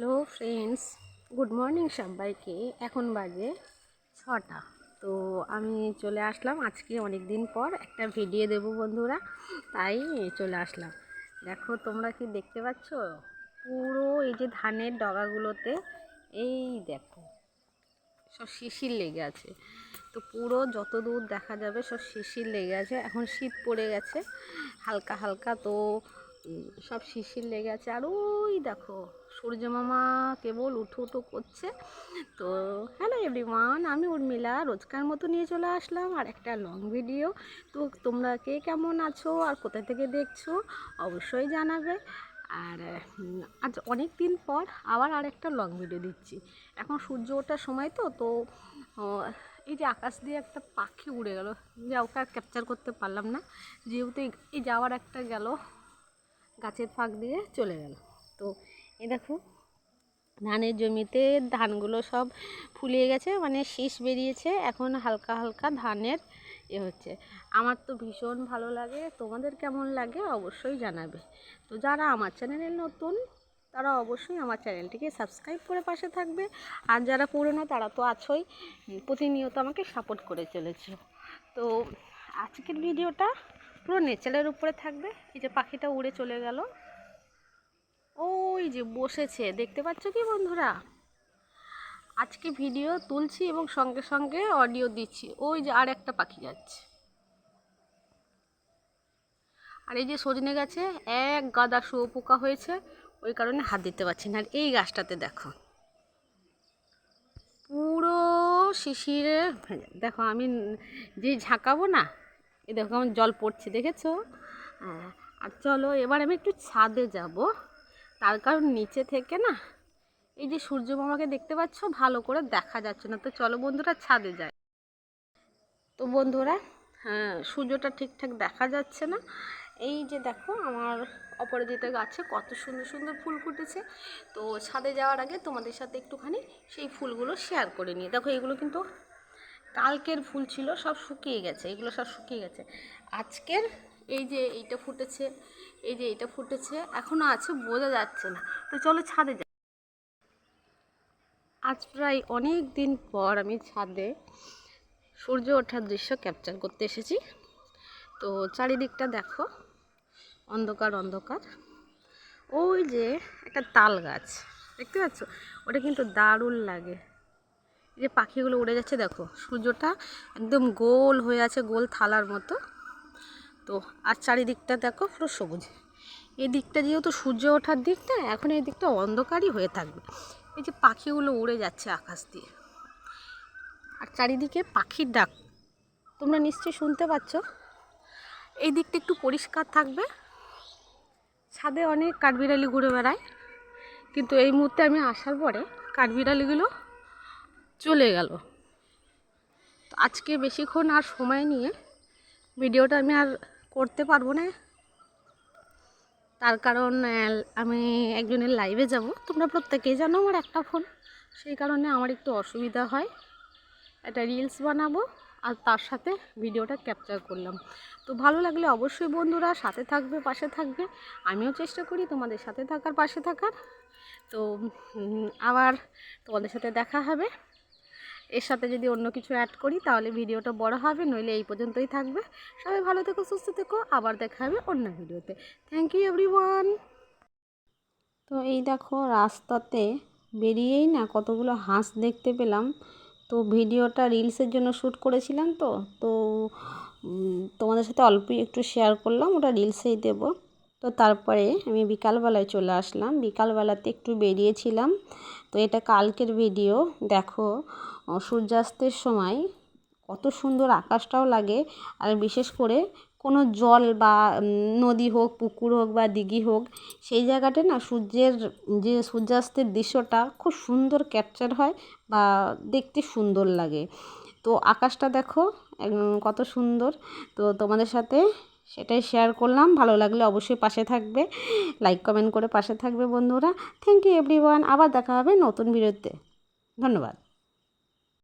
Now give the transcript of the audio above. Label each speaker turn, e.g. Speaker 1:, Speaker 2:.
Speaker 1: Hello friends, good morning সবাইকে। এখন বাজে ছটা। তো আমি চলে আসলাম। আজকে অনেক দিন পর একটা ভিডিও দেব বন্ধুরা। তাই চলে আসলাম। দেখো, তোমরা কি দেখতে পাচ্ছ? পুরো এই যে ধানের ডগাগুলোতে, এই দেখো, সব শিশির লেগে আছে। তো পুরো যত দূর দেখা যাবে, সব শিশির লেগে আছে। এখন শীত পড়ে গেছে, হালকা হালকা তো সব শিশির লেগে আছে। আর ওই দেখো সূর্য মামা কেবল উঠো উঠো করছে। তো হ্যালো এভরিওয়ান আমি উর্মিলা। রোজকার মতো নিয়ে চলে আসলাম আর একটা লং ভিডিও তো তোমরা কে কেমন আছো আর কোথা থেকে দেখছ অবশ্যই জানাবে। আর আজ অনেক দিন পর আবার আর একটা লং ভিডিও দিচ্ছি। এখন সূর্য ওঠার সময় তো তো এই যে আকাশ দিয়ে একটা পাখি উড়ে গেল। যে ওকে আর ক্যাপচার করতে পারলাম না। যেহেতু এই- যাওয়ার একটা গেল, গাছের ফাঁক দিয়ে চলে গেল। তো এই দেখো, ধানের জমিতে ধানগুলো সব ফুলিয়ে গেছে মানে শীষ বেরিয়েছে, এখন হালকা হালকা ধানের এ হচ্ছে। আমার তো ভীষণ ভালো লাগে, তোমাদের কেমন লাগে অবশ্যই জানাবে। তো যারা আমার চ্যানেলে নতুন, তারা অবশ্যই আমার চ্যানেলটিকে সাবস্ক্রাইব করে পাশে থাকবে। আর যারা পুরনো, তারা তো আছোই, প্রতিনিয়ত আমাকে সাপোর্ট করে চলেছে। তো আজকের ভিডিওটা পুরো নেচারের উপরে থাকবে, এই যে পাখিটা উড়ে চলে গেল। ওই যে বসেছে, দেখতে পাচ্ছ কি বন্ধুরা? আজকে ভিডিও তুলছি এবং সঙ্গে সঙ্গে অডিও দিচ্ছি। ওই যে আর একটা পাখি যাচ্ছে। আর এই যে সজনে গাছে এক গাদা শুয়োপোকা হয়েছে, ওই কারণে হাত দিতে পারছি না। আর এই গাছটাতে দেখো, পুরো শিশিরে দেখো আমি যে ঝাঁকাবো না এই দেখো আমার জল পড়ছে, দেখেছ? হ্যাঁ আর চলো, এবার আমি একটু ছাদে যাব। তার কারণ নিচে থেকে না, এই যে সূর্য মামাকে দেখতে পাচ্ছ, ভালো করে দেখা যাচ্ছে না। তো চলো বন্ধুরা, ছাদে যায় তো বন্ধুরা হ্যাঁ সূর্যটা ঠিকঠাক দেখা যাচ্ছে না। এই যে দেখো, আমার অপরাজিতা গাছে কত সুন্দর সুন্দর ফুল ফুটেছে। তো ছাদে যাওয়ার আগে তোমাদের সাথে একটুখানি সেই ফুলগুলো শেয়ার করে নিই। দেখো, এগুলো কিন্তু কালকের ফুল ছিল, সব শুকিয়ে গেছে, এগুলো সব শুকিয়ে গেছে। আজকের এই যে এইটা ফুটেছে, এই যে এইটা ফুটেছে এখনও আছে, বোঝা যাচ্ছে না। তো চলো ছাদে যাই। আজ প্রায় অনেক দিন পর আমি ছাদে সূর্য ওঠার দৃশ্য ক্যাপচার করতে এসেছি। তো চারিদিকটা দেখো, অন্ধকার অন্ধকার। ওই যে একটা তাল গাছ, দেখতে পাচ্ছ? ওটা কিন্তু দারুণ লাগে। যে পাখিগুলো উড়ে যাচ্ছে, দেখো। সূর্যটা একদম গোল হয়ে আছে, গোল থালার মতো। তো, আর চারিদিকটা দেখো পুরো সবুজ। এই দিকটা যেহেতু সূর্য ওঠার দিকটা, এখন এই দিকটা অন্ধকারই হয়ে থাকবে। এই যে পাখিগুলো উড়ে যাচ্ছে আকাশ দিয়ে। আর চারিদিকে পাখির ডাক। তোমরা নিশ্চয়ই শুনতে পাচ্ছ। এই দিকটা একটু পরিষ্কার থাকবে। ছাদে অনেক কাঠবিড়ালি ঘুরে বেড়ায়। কিন্তু এই মুহূর্তে আমি আসার পরে কাঠবিড়ালিগুলো চলে গেল। তো আজকে বেশিক্ষণ আর সময় নিয়ে ভিডিওটা আমি আর করতে পারব না। তার কারণ আমি একজনের লাইভে যাব। তোমরা প্রত্যেকেই জানো আমার একটা ফোন সেই কারণে আমার একটু অসুবিধা হয়। একটা রিলস বানাবো আর তার সাথে ভিডিওটা ক্যাপচার করলাম। তো ভালো লাগলে অবশ্যই বন্ধুরা সাথে থাকবে, পাশে থাকবে। আমিও চেষ্টা করি তোমাদের সাথে থাকার, পাশে থাকার। তো আবার তোমাদের সাথে দেখা হবে। এর সাথে যদি অন্য কিছু অ্যাড করি, তাহলে ভিডিওটা বড় হবে, নইলে এই পর্যন্তই থাকবে। সবাই ভালো থেকো, সুস্থ থেকো, আবার দেখা হবে অন্য ভিডিওতে। থ্যাংক ইউ এভরিওয়ান তো এই দেখো, রাস্তাতে বেরিয়েই না কতগুলো হাঁস দেখতে পেলাম। তো ভিডিওটা রিলসের জন্য শ্যুট করেছিলাম তো তো তোমাদের সাথে অল্পই একটু শেয়ার করলাম, ওটা রিলসেই দেব। তো তারপরে আমি বিকালবেলায় চলে আসলাম। বিকালবেলাতে একটু বেরিয়েছিলাম। তো এটা কালকের ভিডিও। দেখো সূর্যাস্তের সময় কত সুন্দর আকাশটাও লাগে। আর বিশেষ করে কোনো জল বা নদী হোক, পুকুর হোক বা দিঘি হোক, সেই জায়গাটা না সূর্যের যে সূর্যাস্তের দৃশ্যটা খুব সুন্দর ক্যাপচার হয় বা দেখতে সুন্দর লাগে। তো আকাশটা দেখো কত সুন্দর। তো তোমাদের সাথে সেটাই শেয়ার করলাম। ভালো লাগলে অবশ্যই পাশে থাকবে। লাইক কমেন্ট করে পাশে থাকবে বন্ধুরা। থ্যাংক ইউ এভরিওয়ান আবার দেখা হবে নতুন ভিডিওতে ধন্যবাদ।